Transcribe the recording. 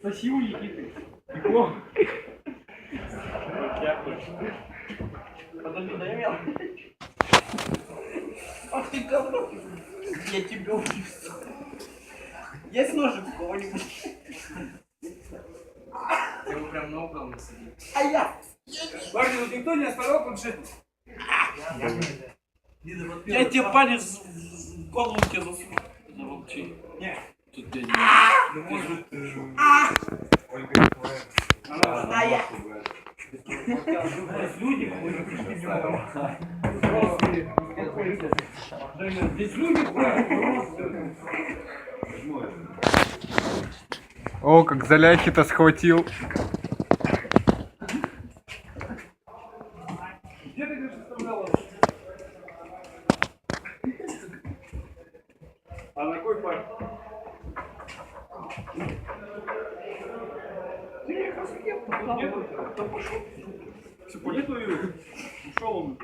Спасибо, Никита. Подожди, дай мяу. Ах ты говно. Я тебя убью. Есть ножик у кого-нибудь? Его прям на угол насадил. А я? Парни, тут никто не оставлял планшет? Я тебе палец в голову засуну. Замолчи. Нет. Тут дядя. А я? Люди Здесь люди О, как заляхи-то схватил. А на какой паре? Нету ее? Ушел он.